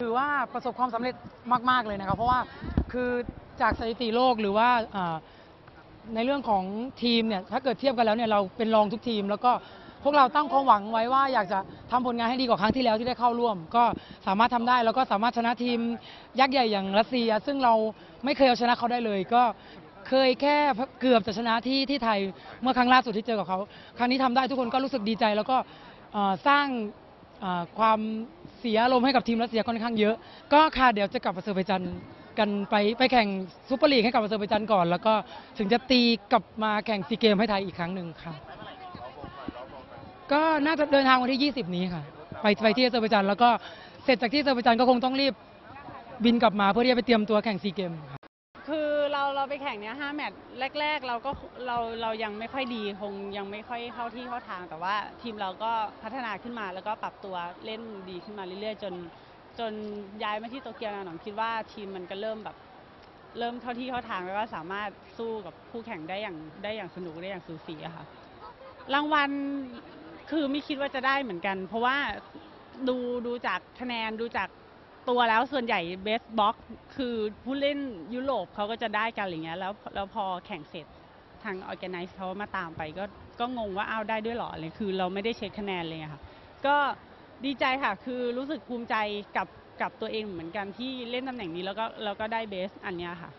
ถือว่าประสบความสำเร็จมาก ๆ เลยนะครับ เพราะว่าคือจากสถิติโลกหรือว่าในเรื่องของทีมเนี่ยถ้าเกิดเทียบกันแล้วเนี่ยเราเป็นรองทุกทีม แล้วก็พวกเราตั้งความหวังไว้ว่าอยากจะทำผลงานให้ดีกว่าครั้งที่แล้วที่ได้เข้าร่วม ก็สามารถทำได้แล้วก็สามารถชนะทีมยักษ์ใหญ่อย่างรัสเซีย ซึ่งเราไม่เคยเอาชนะเขาได้เลย ก็เคยแค่เกือบจะชนะที่ที่ไทยเมื่อครั้งล่าสุดที่เจอกับเขา ครั้งนี้ทำได้ทุกคนก็รู้สึกดีใจแล้วก็สร้าง ความเสียอารมณ์ให้กับทีมรัสเซียค่อนข้างเยอะ ก็ค่ะเดี๋ยวจะกลับอาเซอร์ไบจันกันไปไปแข่งซูเปอร์ลีกให้กับอาเซอร์ไบจันก่อน แล้วก็ถึงจะตีกลับมาแข่งซีเกมให้ไทยอีกครั้งหนึ่งค่ะ ก็น่าจะเดินทางวันที่ 20 นี้ค่ะ ไปไปที่อาเซอร์ไบจันแล้วก็เสร็จจากที่อาเซอร์ไบจันก็คงต้องรีบบินกลับมาเพื่อที่จะไปเตรียมตัวแข่งซีเกมค่ะ เราเราไปแข่งเนี้ยห้าแมตช์แรก ๆ เราก็เราเรายังไม่ค่อยดีคงยังไม่ค่อยเข้าที่เข้าทาง แต่ว่าทีมเราก็พัฒนาขึ้นมาแล้วก็ปรับตัวเล่นดีขึ้นมาเรื่อยๆ จนจนย้ายมาที่โตเกียวนะหนองคิดว่าทีมมันก็เริ่มแบบเริ่มเข้าที่เข้าทางแล้วก็สามารถสู้กับคู่แข่งได้อย่างได้อย่างสนุกได้อย่างสูสีอะค่ะรางวัลคือไม่คิดว่าจะได้เหมือนกัน เพราะว่าดูดูจากคะแนนดูจาก ตัวแล้วส่วนใหญ่เบสบ็อกคือผู้เล่นยุโรปเขาก็จะได้กันอะไรเงี้ยแล้วแล้วพอแข่งเสร็จทางออแกไนซ์เขามาตามไปก็ก็งงว่าอ้าวได้ด้วยเหรออะไรคือเราไม่ได้เช็คคะแนนเลยค่ะก็ดีใจค่ะ คือรู้สึกภูมิใจกับกับตัวเองเหมือนกันที่เล่นตำแหน่งนี้แล้วก็แล้วก็ได้เบสอันเนี้ยค่ะ